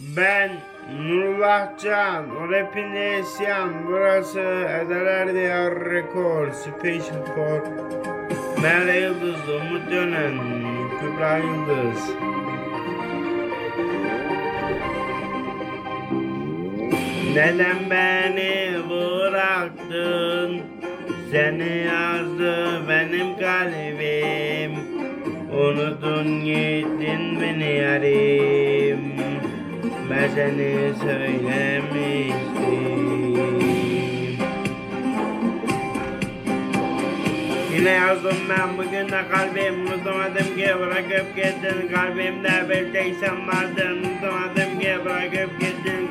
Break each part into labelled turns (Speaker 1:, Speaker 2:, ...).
Speaker 1: Ben Nurullah Can, rapine isyan. Burası Edeler Diyar Rekor, Special for Merve Yıldız, Umut Dönen, Kübra Yıldız. Neden beni bıraktın? Seni yazdı benim kalbim. Unuttun gittin beni yarim. Ben seni söylemiştim. Yine yazdım ben bugün de kalbim. Unutamadım ki bırakıp gittin. Kalbimde bir tek sen vardın Unutamadım ki bırakıp gittin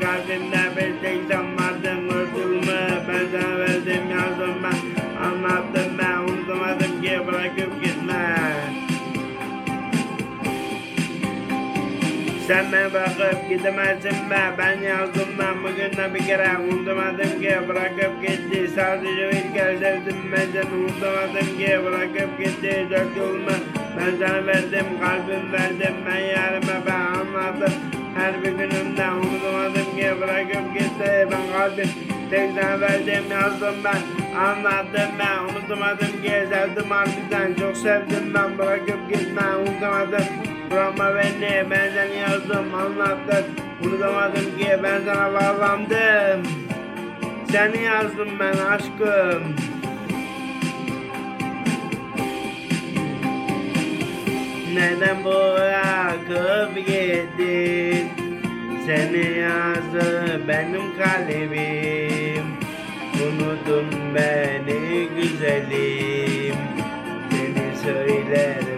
Speaker 1: Sen beni bırakıp gidemezsin be. Ben yazdım ben. Bugün de bir kere Unutamadım ki. Bırakıp gitti. Sadece bir kere sevdim. Ben seni Unutamadım ki. Bırakıp gitti. Dört yoluma ben sana verdim. Kalbim verdim. Ben yarime ben anladım. Her bir günümde unutamadım ki. Bırakıp gitti. Ben kalbim tek sana verdim. Yazdım ben. Anladım ben. Unutamadım ki. Sevdim harbiden. Çok sevdim ben. Bırakıp gitme. Unutamadım Beni ben seni yazdım anlattım Unutamadım ki ben sana bağlandım. Seni yazdım ben aşkım. Neden bırakıp gittin? Seni yazdı benim kalbim. Unutun beni güzelim. Seni söyler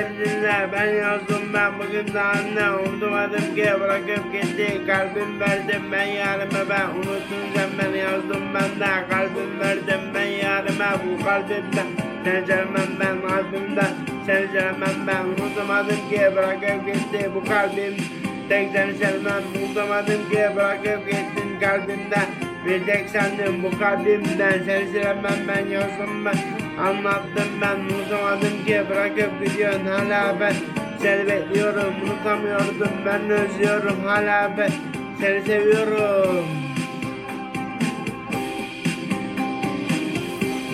Speaker 1: dinle ben yazdım ben bugün de anne unutmadım ki bırakıp gitti. Kalbim verdim ben yarime. Ben unuttun sen beni yazdım ben de kalbim verdim ben yarime. Bu kalbimde sen sevmem ben kalbimde sen sevmem. Ben unutmadım ki bırakıp gitti. Bu kalbim tek seni sevmem. Unutmadım ki bırakıp gittin kalbimde bir tek sendim. Bu kalbimden seni sevmem. Ben yazdım ben Anlattım ben unutamadım ki. Bırakıp gidiyorsun hala ben. Seni bekliyorum unutamıyordum. Ben özlüyorum hala ben. Seni seviyorum.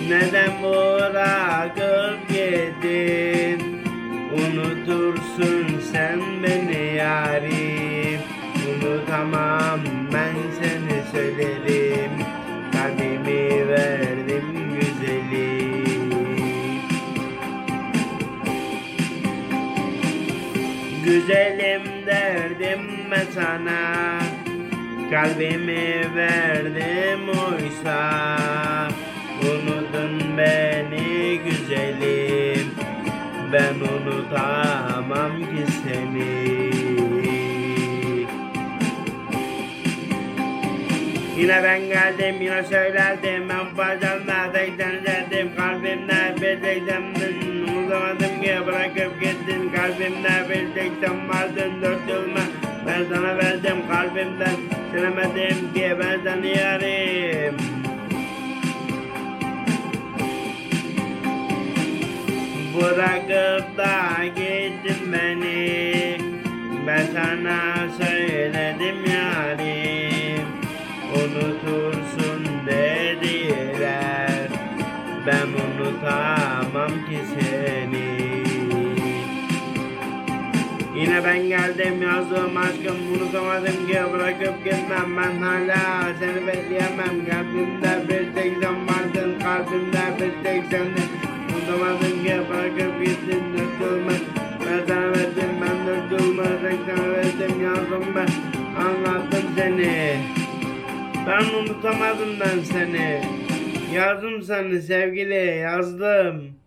Speaker 1: Neden bırakıp gittin? Unutursun Güzelim derdim ben sana. Kalbimi verdim oysa. Unuttun beni güzelim. Ben unutamam Yine ben geldim yine söylerdim. Ben bacağımda tek seni sevdim Kalbimde bir tek sendin unutamadım ki bırakıp gittin. Kalbimde bir tek sen vardın. Dört yılma Ben sana verdim. Kalbimden Silemedim ki ben seni yarim Bırakıp da gittin beni. Ben sana söyledim yarim seni. Yine ben geldim yazdım aşkım. Unutamadım ki bırakıp gitmem ben hala. Seni bekleyemem Kalbimde bir tek sen vardın kalbimde bir tek sendin. Unutamadım ki bırakıp gittin döktürme Ben sana verdim ben döktürme tek sana verdim yazdım ben. Anlattım seni. Ben unutamadım ben seni. Yazdım seni sevgili yazdım